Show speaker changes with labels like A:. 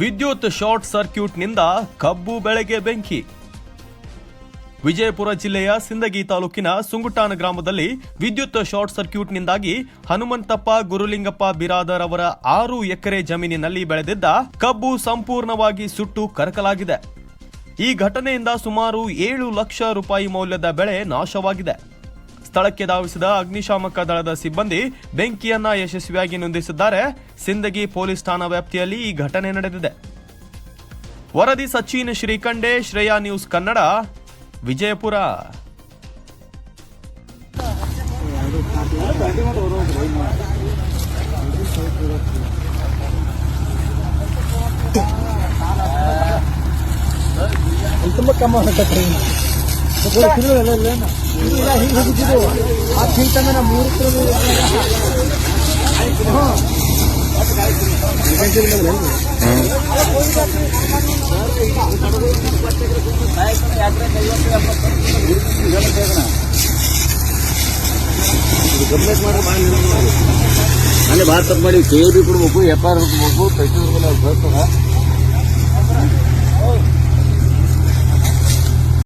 A: ವಿದ್ಯುತ್ ಶಾರ್ಟ್ ಸರ್ಕ್ಯೂಟ್ನಿಂದ ಕಬ್ಬು ಬೆಳೆಗೆ ಬೆಂಕಿ. ವಿಜಯಪುರ ಜಿಲ್ಲೆಯ ಸಿಂದಗಿ ತಾಲೂಕಿನ ಸುಂಗುಟಾನ ಗ್ರಾಮದಲ್ಲಿ ವಿದ್ಯುತ್ ಶಾರ್ಟ್ ಸರ್ಕ್ಯೂಟ್ನಿಂದಾಗಿ ಹನುಮಂತಪ್ಪ, ಗುರುಲಿಂಗಪ್ಪ, ಬಿರಾದರ್ ಅವರ ಆರು ಎಕರೆ ಜಮೀನಿನಲ್ಲಿ ಬೆಳೆದಿದ್ದ ಕಬ್ಬು ಸಂಪೂರ್ಣವಾಗಿ ಸುಟ್ಟು ಕರಕಲಾಗಿದೆ. ಈ ಘಟನೆಯಿಂದ ಸುಮಾರು ಏಳು ಲಕ್ಷ ರೂಪಾಯಿ ಮೌಲ್ಯದ ಬೆಳೆ ನಾಶವಾಗಿದೆ. ಸ್ಥಳಕ್ಕೆ ಧಾವಿಸಿದ ಅಗ್ನಿಶಾಮಕ ದಳದ ಸಿಬ್ಬಂದಿ ಬೆಂಕಿಯನ್ನ ಯಶಸ್ವಿಯಾಗಿ ನೊಂದಿಸಿದ್ದಾರೆ. ಸಿಂದಗಿ ಪೊಲೀಸ್ ಠಾಣಾ ವ್ಯಾಪ್ತಿಯಲ್ಲಿ ಈ ಘಟನೆ ನಡೆದಿದೆ. ವರದಿ ಸಚಿನ್ ಶ್ರೀಕಂಡೆ, ಶ್ರೇಯಾ ನ್ಯೂಸ್ ಕನ್ನಡ, ವಿಜಯಪುರ.
B: ತುಂಬ ಕಮ್ಮ ಇಲ್ಲ, ಹಿಂಗೆ ಆ ಮೂರು
C: ಮಾಡಿ ಅಲ್ಲೇ ಭಾಳ ತಪ್ಪು ಮಾಡಿ ಕೆ ಬಿ ಕೊಡ್ಬೇಕು ಎಫ್ ಆರ್ ಕೊಡ್ಬೇಕು ಅವ್ರು ಬರ್ತದ